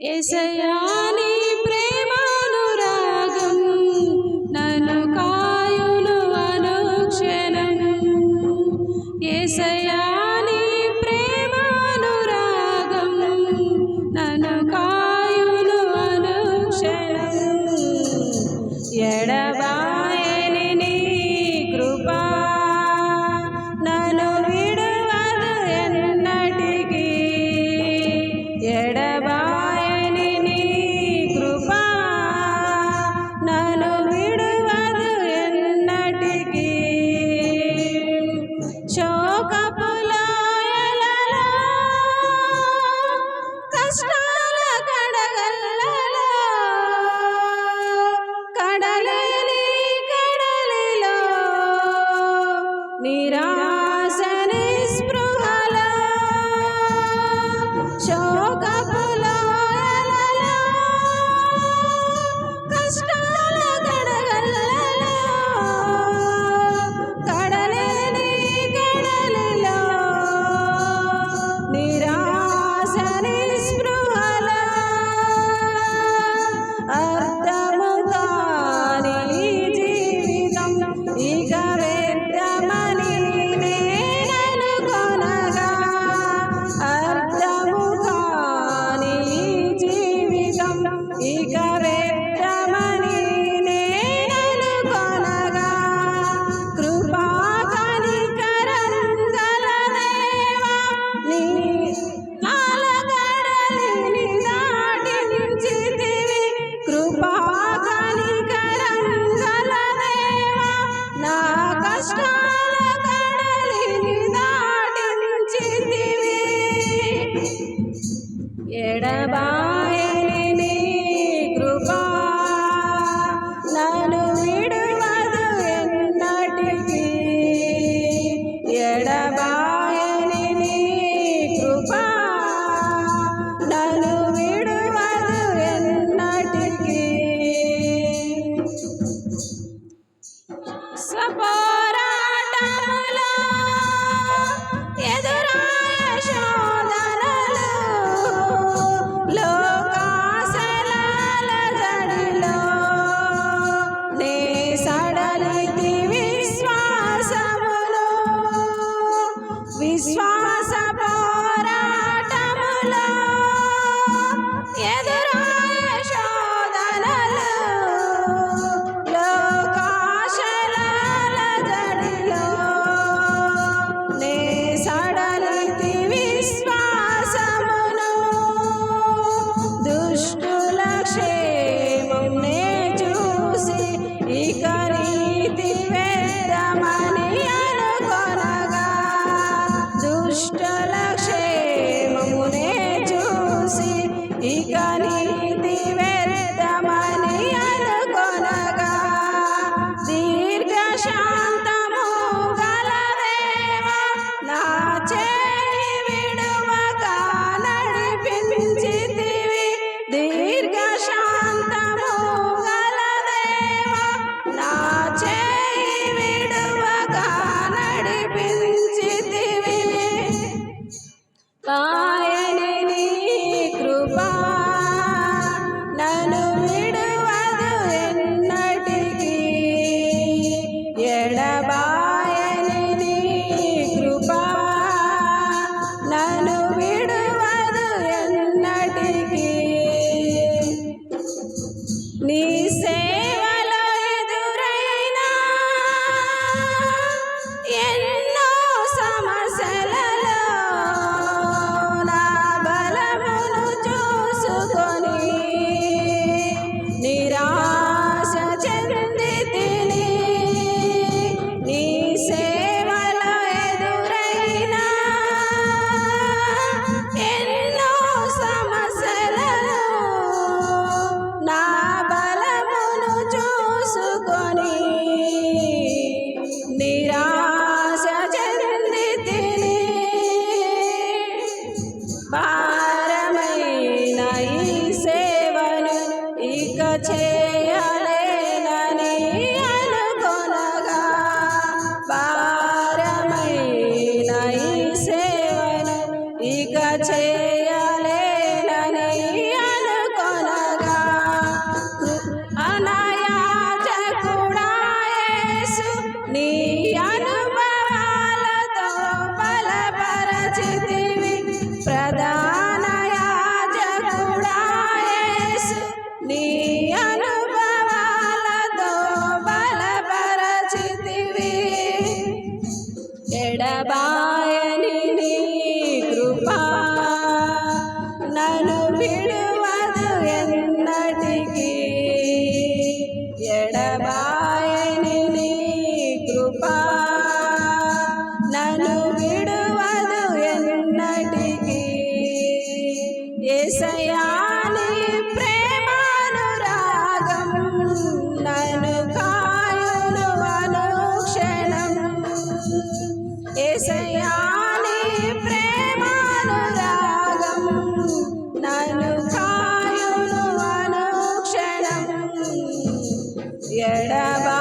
is Isaiah. శోకములో కష్టాల గడగలలో కడలేని గడలలో నిరాశ నిస్పృహలో అర్థము కాని జీవితం ఇక ఎడబాయి yeah, yeah.